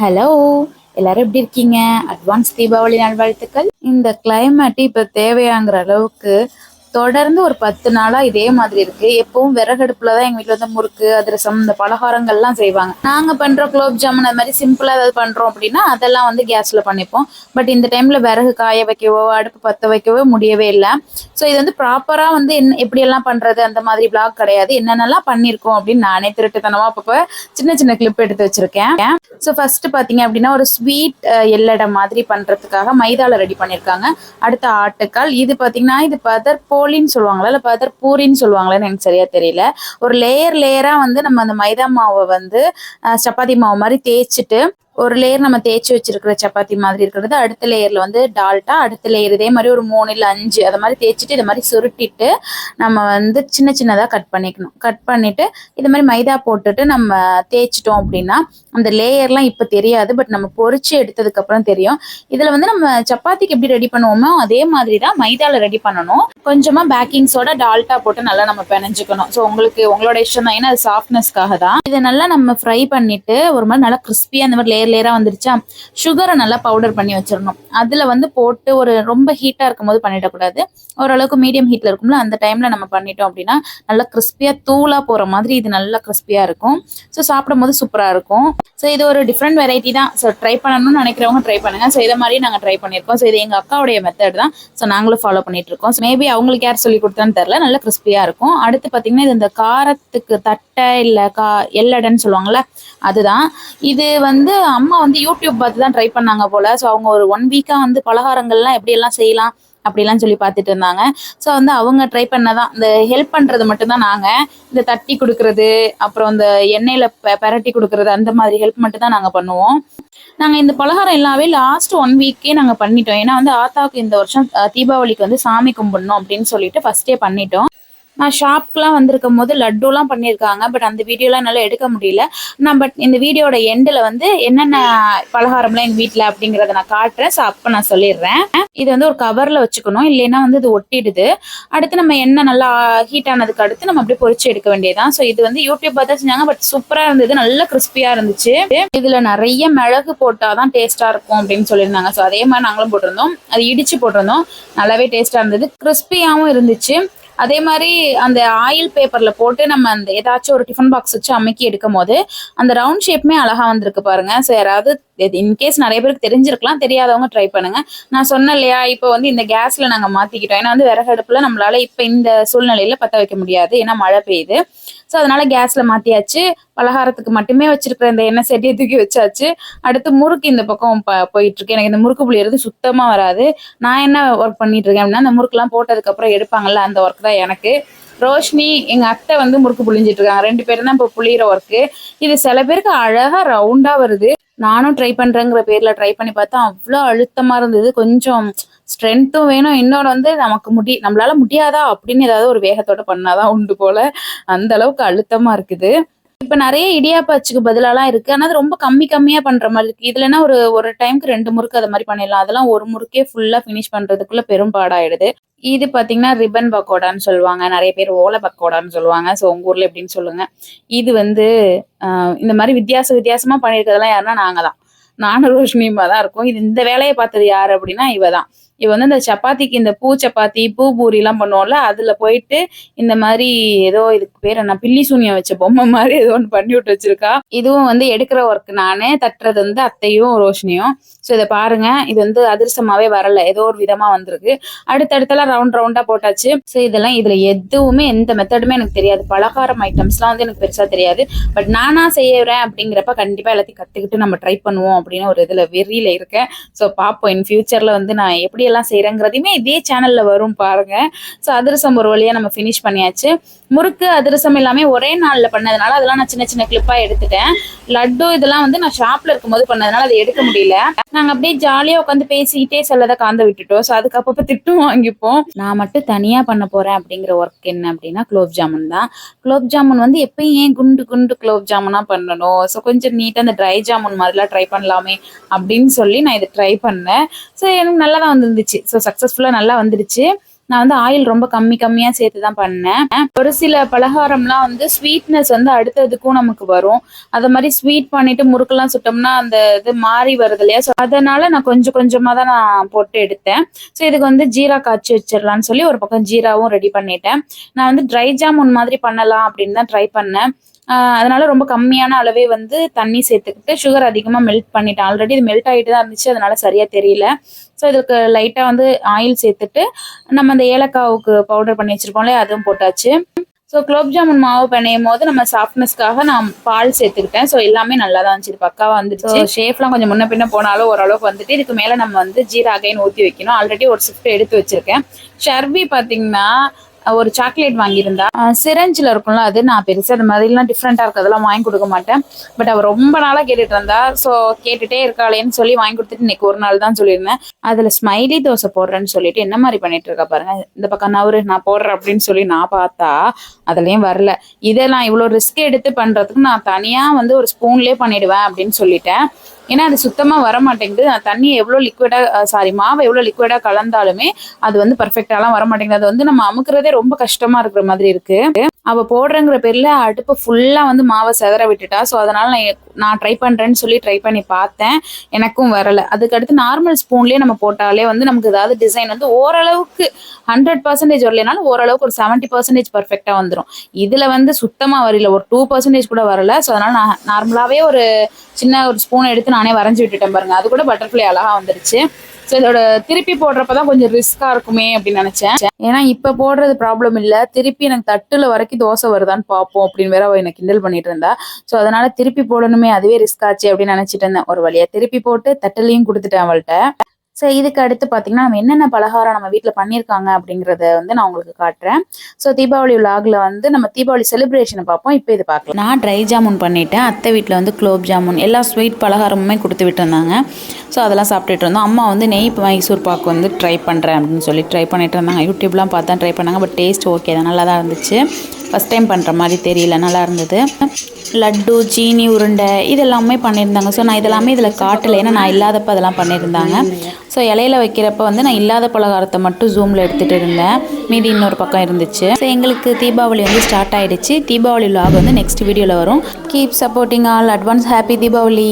Hello எல்லாரும் எப்படி இருக்கீங்க? அட்வான்ஸ் தீபாவளி நல்வாழ்த்துக்கள். இந்த கிளைமேட் இப்ப தேவையாங்கிற அளவுக்கு தொடர்ந்து ஒரு பத்து நாளா இதே மாதிரி இருக்கு. எப்பவும் விறகடுப்புல தான் எங்க வீட்ல வந்து முறுக்கு அதிரசம் இந்த பலகாரங்கள்லாம் செய்வாங்க. நாங்க பண்ற குலோப் ஜாமுன் அது மாதிரி சிம்பிளா ஏதாவது பண்றோம் அப்படின்னா அதெல்லாம் வந்து கேஸ்ல பண்ணிப்போம். பட் இந்த டைம்ல விறகு காய வைக்கவோ அடுப்பு பத்த வைக்கவோ முடியவே இல்லை. ஸோ இது வந்து ப்ராப்பரா வந்து என்ன எப்படி எல்லாம் பண்றது? அந்த மாதிரி பிளாக் கிடையாது. என்னென்னலாம் பண்ணியிருக்கோம் அப்படின்னு நானே திருட்டுத்தனமா அப்பப்ப சின்ன சின்ன கிளிப் எடுத்து வச்சிருக்கேன். ஸோ ஃபர்ஸ்ட் பாத்தீங்க அப்படின்னா ஒரு ஸ்வீட் எல்லடை மாதிரி பண்றதுக்காக மைதால ரெடி பண்ணியிருக்காங்க அடுத்த ஆட்டுக்கால். இது பாத்தீங்கன்னா இது பதர் போலின்னு சொல்லுவாங்களா இல்லை பதர் பூரின்னு சொல்லுவாங்களான்னு எனக்கு சரியா தெரியல. ஒரு லேயர் லேயரா வந்து நம்ம அந்த மைதா மாவை வந்து சப்பாத்தி மாவு மாதிரி தேய்ச்சிட்டு ஒரு லேயர் நம்ம தேய்ச்சி வச்சிருக்கிற சப்பாத்தி மாதிரி இருக்கிறது. அடுத்த லேயர்ல வந்து டால்ட்டா அடுத்த லேயர் இதே மாதிரி ஒரு மூணு இல்லை அஞ்சு அதை மாதிரி தேய்ச்சிட்டு இதை மாதிரி சுருட்டிட்டு நம்ம வந்து சின்ன சின்னதாக கட் பண்ணிக்கணும். கட் பண்ணிட்டு இது மாதிரி மைதா போட்டுட்டு நம்ம தேய்ச்சிட்டோம் அப்படின்னா அந்த லேயர்லாம் இப்போ தெரியாது பட் நம்ம பொறிச்சு எடுத்ததுக்கு அப்புறம் தெரியும். இதில் வந்து நம்ம சப்பாத்திக்கு எப்படி ரெடி பண்ணுவோமோ அதே மாதிரி தான் மைதாவில் ரெடி பண்ணணும். கொஞ்சமாக பேக்கிங் சோடா டால்ட்டா போட்டு நல்லா நம்ம பிணைஞ்சுக்கணும். ஸோ உங்களுக்கு உங்களோட இஷ்டம் தான். ஏன்னா அது சாஃப்ட்னஸ்க்காக தான். இதை நல்லா நம்ம ஃப்ரை பண்ணிட்டு ஒரு மாதிரி நல்லா கிறிஸ்பியாக அந்த மாதிரி லேயர் லேயராக வந்துருச்சா? சுகரை நல்லா பவுடர் பண்ணி வச்சிடணும். அதுல வந்து போட்டு ஒரு ரொம்ப ஹீட்டா இருக்கும்போது பண்ணிடக்கூடாது ஓரளவுக்கு மீடியம் ஹீட்ல இருக்கும்ல அந்த டைம்ல நம்ம பண்ணிட்டோம் அப்படின்னா நல்லா கிறிஸ்பியாக தூளா போற மாதிரி இது நல்லா கிறிஸ்பியாக இருக்கும். ஸோ சாப்பிடும் போது சூப்பரா இருக்கும். ஸோ இது ஒரு டிஃப்ரெண்ட் வெரைட்டி தான். ஸோ ட்ரை பண்ணணும்னு நினைக்கிறவங்க ட்ரை பண்ணுங்க. ஸோ இதை மாதிரி நாங்கள் ட்ரை பண்ணியிருக்கோம். ஸோ இது எங்கள் அக்காவுடைய மெத்தட் தான். ஸோ நாங்களும் ஃபாலோ பண்ணிட்டு இருக்கோம் ஸோ மேபி அவங்களுக்கு யார் சொல்லி கொடுத்தான்னு தெரில நல்லா கிறிஸ்பியாக இருக்கும். அடுத்து பார்த்தீங்கன்னா இது இந்த காரத்துக்கு தட்டை இல்லை கா எல்லடன்னு சொல்லுவாங்கள்ல அதுதான். இது வந்து அம்மா வந்து யூடியூப் பார்த்து தான் ட்ரை பண்ணாங்க போல. ஸோ அவங்க ஒரு ஒன் வீக்காக வந்து பலகாரங்கள்லாம் எப்படியெல்லாம் செய்யலாம் அப்படிலாம் சொல்லி பார்த்துட்டு இருந்தாங்க. ஸோ வந்து அவங்க ட்ரை பண்ணதான் இந்த ஹெல்ப் பண்ணுறது மட்டும்தான் நாங்கள் இந்த தட்டி கொடுக்கறது அப்புறம் இந்த எண்ணெயில் பெரட்டி கொடுக்கறது அந்த மாதிரி ஹெல்ப் மட்டும்தான் நாங்கள் பண்ணுவோம். நாங்கள் இந்த பலகாரம் எல்லாமே லாஸ்ட் ஒன் வீக்கே நாங்கள் பண்ணிட்டோம். ஏன்னா வந்து ஆத்தாவுக்கு இந்த வருஷம் தீபாவளிக்கு வந்து சாமி கும்பிடணும் அப்படின்னு சொல்லிட்டு ஃபர்ஸ்டே பண்ணிட்டோம். நான் ஷாப்க்குலாம் வந்திருக்கும் போது லட்டுலாம் பண்ணியிருக்காங்க. பட் அந்த வீடியோலாம் என்னால் எடுக்க முடியல. நான் பட் இந்த வீடியோட எண்டில் வந்து என்னென்ன பலகாரம்லாம் எங்கள் வீட்டில் அப்படிங்கிறத நான் காட்டுறேன். ஸோ அப்போ நான் சொல்லிடுறேன். இது வந்து ஒரு கவரில் வச்சுக்கணும். இல்லைன்னா வந்து இது ஒட்டிடுது. அடுத்து நம்ம எண்ணெய் நல்லா ஹீட் ஆனதுக்கு அடுத்து நம்ம அப்படியே பொறிச்சு எடுக்க வேண்டியதுதான். ஸோ இது வந்து யூடியூப் பார்த்தா செஞ்சாங்க. பட் சூப்பராக இருந்தது. நல்ல கிறிஸ்பியாக இருந்துச்சு. இதில் நிறைய மிளகு போட்டால் தான் டேஸ்ட்டாக இருக்கும் அப்படின்னு சொல்லியிருந்தாங்க. ஸோ அதே மாதிரி நாங்களும் போட்டிருந்தோம். அது இடிச்சு போட்டிருந்தோம். நல்லாவே டேஸ்ட்டாக இருந்தது. கிறிஸ்பியாகவும் இருந்துச்சு. அதே மாதிரி அந்த ஆயில் பேப்பர்ல போட்டு நம்ம அந்த ஏதாச்சும் ஒரு டிஃபன் பாக்ஸ் வச்சு அமுக்கி எடுக்கும் போது அந்த ரவுண்ட் ஷேப்புமே அழகா வந்திருக்கு பாருங்க. ஸோ யாராவது இன்கேஸ் நிறைய பேருக்கு தெரிஞ்சிருக்கலாம் தெரியாதவங்க ட்ரை பண்ணுங்க. நான் சொன்னேன் இல்லையா இப்போ வந்து இந்த கேஸ்ல நாங்கள் மாத்திக்கிட்டோம். ஏன்னா வந்து விறகு அடுப்புல நம்மளால இப்போ இந்த சூழ்நிலையில பத்த வைக்க முடியாது. ஏன்னா மழை பெய்யுது. ஸோ அதனால கேஸ்ல மாத்தியாச்சு. பலகாரத்துக்கு மட்டுமே வச்சிருக்கிற இந்த எண்ணெய் செடியை தூக்கி வச்சாச்சு. அடுத்து முறுக்கு இந்த பக்கம் போயிட்டு இருக்கு எனக்கு இந்த முறுக்கு புளியறது சுத்தமா வராது. நான் என்ன ஒர்க் பண்ணிட்டு இருக்கேன் அப்படின்னா அந்த முறுக்குலாம் போட்டதுக்கு அப்புறம் எடுப்பாங்கல்ல அந்த ஒர்க் தான் எனக்கு. ரோஷினி எங்க அத்தை வந்து முறுக்கு புளிஞ்சிட்டு இருக்காங்க. ரெண்டு பேரும் தான் இப்போ புளியிற ஒர்க்கு இது சில பேருக்கு அழகா ரவுண்டா வருது. நானும் ட்ரை பண்றேங்கிற பேர்ல ட்ரை பண்ணி பார்த்தா அவ்வளோ அழுத்தமா இருந்தது. கொஞ்சம் ஸ்ட்ரென்த்தும் வேணும். இன்னொன்று வந்து நமக்கு முடி நம்மளால முடியாதா அப்படின்னு ஏதாவது ஒரு வேகத்தோட பண்ணாதான் உண்டு போல. அந்த அளவுக்கு அழுத்தமா இருக்குது. இப்ப நிறைய இடியாப்பாச்சுக்கு பதிலாலாம் இருக்கு. ஆனா அது ரொம்ப கம்மி கம்மியா பண்ற மாதிரி இருக்கு. இதுலன்னா ஒரு ஒரு டைம்க்கு ரெண்டு முறுக்கு அது மாதிரி பண்ணிடலாம். அதெல்லாம் ஒரு முறுக்கே ஃபுல்லா ஃபினிஷ் பண்றதுக்குள்ள பெரும்பாடாயிடுது இது பாத்தீங்கன்னா ரிப்பன் பக்கோடான்னு சொல்லுவாங்க. நிறைய பேர் ஓலை பக்கோடான்னு சொல்லுவாங்க. ஸோ உங்க ஊர்ல எப்படின்னு சொல்லுங்க. இது வந்து ஆஹ், இந்த மாதிரி வித்தியாச வித்தியாசமா பண்ணியிருக்கிறதெல்லாம் யாருன்னா நாங்கள் தான் நானும் ரோஷினியுமா தான் இருக்கும். இது இந்த வேலையை பார்த்தது யாரு அப்படின்னா இவ தான் இவ வந்து இந்த சப்பாத்திக்கு இந்த பூ சப்பாத்தி பூ பூரிலாம் பண்ணுவோம்ல அதில் போயிட்டு இந்த மாதிரி ஏதோ இதுக்கு பேர் என்ன பில்லி சூனியம் வச்ச பொம்மை மாதிரி ஏதோ ஒன்று பண்ணி விட்டு வச்சிருக்கா. இதுவும் வந்து எடுக்கிற ஒர்க் நானே தட்டுறது வந்து அத்தையும் ரோஷினியும். ஸோ இதை பாருங்க இது வந்து அதிர்ஷ்டமாவே வரல ஏதோ ஒரு விதமாக வந்திருக்கு. அடுத்தடுத்தெல்லாம் ரவுண்ட் ரவுண்டா போட்டாச்சு. ஸோ இதெல்லாம் இதில் எதுவுமே எந்த மெத்தடுமே எனக்கு தெரியாது. பலகாரம் ஐட்டம்ஸ்லாம் வந்து எனக்கு பெருசா தெரியாது. பட் நானாக செய்யறேன் அப்படிங்கிறப்ப கண்டிப்பாக எல்லாத்தையும் கற்றுக்கிட்டு நம்ம ட்ரை பண்ணுவோம் அப்படின்னு ஒரு இதில் வெறியில் இருக்கேன். ஸோ பார்ப்போம் இன் ஃபியூச்சரில் வந்து நான் எப்படி எல்லாம் செய்யறேங்கிறதையுமே இதே சேனல்ல வரும் பாருங்க. ஸோ அதிரசம் ஒரு வழியா நம்ம ஃபினிஷ் பண்ணியாச்சு. முறுக்கு அதிரசம் எல்லாமே ஒரே நாள்ல பண்ணதுனால அதெல்லாம் நான் சின்ன சின்ன கிளிப்பா எடுத்துட்டேன். லட்டு இதெல்லாம் வந்து நான் ஷாப்ல இருக்கும்போது பண்ணதுனால அதை எடுக்க முடியல. நாங்க அப்படியே ஜாலியா உட்காந்து பேசிக்கிட்டே செல்லதை காந்த விட்டுட்டோம். ஸோ அதுக்கப்புறம் திட்டும் வாங்கிப்போம். நான் மட்டும் தனியா பண்ண போறேன் அப்படிங்கிற ஒர்க் என்ன அப்படின்னா குலோப் ஜாமுன் தான். குலோப் ஜாமுன் வந்து எப்பயும் ஏன் குண்டு குண்டு குலோப் ஜாமுனா பண்ணணும்? ஸோ கொஞ்சம் நீட்டா அந்த ட்ரை ஜாமுன் மாதிரிலாம் ட்ரை பண்ணலாமே அப்படின்னு சொல்லி நான் இதை ட்ரை பண்ணேன். ஸோ எனக்கு நல்லா தான் வந்து வந்துச்சு ஸோ சக்ஸஸ்ஃபுல்லாக நல்லா வந்துடுச்சு. நான் வந்து ஆயில் ரொம்ப கம்மி கம்மியாக சேர்த்து தான் பண்ணேன். ஒரு சில பலகாரம்லாம் வந்து ஸ்வீட்னஸ் வந்து அடுத்ததுக்கும் நமக்கு வரும். அதை மாதிரி ஸ்வீட் பண்ணிட்டு முறுக்கெல்லாம் சுட்டோம்னா அந்த இது மாறி வருது இல்லையா? ஸோ அதனால நான் கொஞ்சம் கொஞ்சமாக தான் நான் போட்டு எடுத்தேன். ஸோ இதுக்கு வந்து ஜீரா காய்ச்சி வச்சிடலான்னு சொல்லி ஒரு பக்கம் ஜீராவும் ரெடி பண்ணிட்டேன். நான் வந்து ட்ரை ஜாமுன் மாதிரி பண்ணலாம் அப்படின்னு தான் ட்ரை பண்ணேன். அதனால ரொம்ப கம்மியான அளவே வந்து தண்ணி சேர்த்துக்கிட்டு சுகர் அதிகமாக மெல்ட் பண்ணிட்டேன். ஆல்ரெடி இது மெல்ட் ஆகிட்டு தான் இருந்துச்சு. அதனால சரியாக தெரியல. ஸோ இதுக்கு லைட்டாக வந்து ஆயில் சேர்த்துட்டு நம்ம அந்த ஏலக்காவுக்கு பவுடர் பண்ணி வச்சிருப்போம்ல அதுவும் போட்டாச்சு. ஸோ குலோப் ஜாமுன் மாவு பிணையும் போது நம்ம சாஃப்ட்னஸ்க்காக நான் பால் சேர்த்துக்கிட்டேன். ஸோ எல்லாமே நல்லா தான் இருந்துச்சு பக்காவாக வந்துச்சு ஷேஃப்லாம் கொஞ்சம் முன்ன பின்ன போனாலும் ஓரளவுக்கு வந்துட்டு இதுக்கு மேலே நம்ம வந்து ஜீரா அகைன் ஊற்றி வைக்கணும். ஆல்ரெடி ஒரு ஷிஃப்ட் எடுத்து வச்சிருக்கேன். ஷர்பி பார்த்தீங்கன்னா ஒரு சாக்லேட் வாங்கியிருந்தா சிரஞ்சில் இருக்கும்ல அது நான் பெருசாக அது மாதிரிலாம் டிஃப்ரெண்ட்டாக இருக்கிறதெல்லாம் வாங்கி கொடுக்க மாட்டேன். பட் அவள் ரொம்ப நாளாக கேட்டுட்டு இருந்தா ஸோ கேட்டுட்டே இருக்காளேன்னு சொல்லி வாங்கி கொடுத்துட்டு இன்னைக்கு ஒரு நாள் தான் சொல்லியிருந்தேன். அதில் ஸ்மைலி தோசை போடுறேன்னு சொல்லிட்டு என்ன மாதிரி பண்ணிட்டு இருக்கா பாருங்க. இந்த பக்கம் நவரு நான் போடுறேன் அப்படின்னு சொல்லி நான் பார்த்தா அதுலேயும் வரல. இதெல்லாம் இவ்வளோ ரிஸ்க் எடுத்து பண்ணுறதுக்கு நான் தனியாக வந்து ஒரு ஸ்பூன்லேயே பண்ணிடுவேன் அப்படின்னு சொல்லிட்டேன். ஏன்னா அது சுத்தமாக வர மாட்டேங்குது தண்ணி எவ்வளோ லிக்விடாக சாரி மாவு எவ்வளோ லிக்விடாக கலந்தாலுமே அது வந்து பர்ஃபெக்டாலாம் வர மாட்டேங்குது அது வந்து நம்ம அமுக்குறதே ரொம்ப கஷ்டமா இருக்கிற மாதிரி இருக்கு. அவ போடுறங்கிற பேர்ல அடுப்பு ஃபுல்லா வந்து மாவை செதற விட்டுட்டா. ஸோ அதனால நான் நான் ட்ரை பண்றேன்னு சொல்லி ட்ரை பண்ணி பார்த்தேன். எனக்கும் வரல. அதுக்கடுத்து நார்மல் ஸ்பூன்லயே நம்ம போட்டாலே வந்து நமக்கு ஏதாவது டிசைன் வந்து ஓரளவுக்கு ஹண்ட்ரட் பர்சன்டேஜ் வரலைனாலும் ஓரளவுக்கு ஒரு செவன்ட்டி பர்சன்டேஜ் பர்ஃபெக்டா வந்துடும் இதுல வந்து சுத்தமா வரல. ஒரு டூ பர்சன்டேஜ் கூட வரல. ஸோ அதனால நான் நார்மலாவே ஒரு சின்ன ஒரு ஸ்பூன் எடுத்து நானே வரைஞ்சி விட்டுட்டேன் பாருங்க. அது கூட பட்டர்ஃப்ளை அழகா வந்துருச்சு. ஸோ இதோட திருப்பி போடுறப்பதான் கொஞ்சம் ரிஸ்கா இருக்குமே அப்படின்னு நினைச்சேன். ஏன்னா இப்ப போடுறது ப்ராப்ளம் இல்ல. திருப்பி எனக்கு தட்டுல வரைக்கும் தோசை வருதான்னு பார்ப்போம் அப்படின்னு வேற அவள் எனக்கு கிண்டல் பண்ணிட்டு இருந்தா. ஸோ அதனால திருப்பி போடணுமே அதுவே ரிஸ்க் ஆச்சு அப்படின்னு நினைச்சிட்டு இருந்தேன். ஒரு வழியா திருப்பி போட்டு தட்டுலையும் கொடுத்துட்டேன் அவள்கிட்ட. ஸோ இதுக்கு அடுத்து பார்த்தீங்கன்னா நம்ம என்னென்ன பலகாரம் நம்ம வீட்டில் பண்ணியிருக்காங்க அப்படிங்கிறத வந்து நான் உங்களுக்கு காட்டுறேன். ஸோ தீபாவளி விலாகில் வந்து நம்ம தீபாவளி செலிப்ரேஷனை பார்ப்போம். இப்போ இது பார்க்கலாம் நான் ட்ரை ஜாமுன் பண்ணிட்டேன். அத்தை வீட்டில் வந்து குலோப் ஜாமுன் எல்லா ஸ்வீட் பலகாரமுமே கொடுத்து விட்டுருந்தாங்க. ஸோ அதெல்லாம் சாப்பிட்டுட்டு இருந்தோம். அம்மா வந்து நெய் மைசூர் பாக்கு வந்து ட்ரை பண்ணுறேன் அப்படின்னு சொல்லி ட்ரை பண்ணிட்டு இருந்தாங்க. யூடியூப்லாம் பார்த்தா ட்ரை பண்ணாங்க. பட் டேஸ்ட் ஓகே தான். நல்லா தான் இருந்துச்சு. ஃபஸ்ட் டைம் பண்ணுற மாதிரி தெரியல நல்லா இருந்தது. லட்டு சீனி உருண்டை இதெல்லாமே பண்ணியிருந்தாங்க. ஸோ நான் இதெல்லாமே இதில் காட்டலை. ஏன்னா நான் இல்லாதப்போ அதெல்லாம் பண்ணியிருந்தாங்க. ஸோ இலையில வைக்கிறப்ப வந்து நான் இல்லாத பலகாரத்தை மட்டும் ஜூமில் எடுத்துகிட்டு இருந்தேன். மீதி இன்னொரு பக்கம் இருந்துச்சு. ஸோ எங்களுக்கு தீபாவளி வந்து ஸ்டார்ட் ஆகிடுச்சு தீபாவளி vlog வந்து நெக்ஸ்ட் வீடியோவில் வரும். Keep supporting all advance happy Deepavali.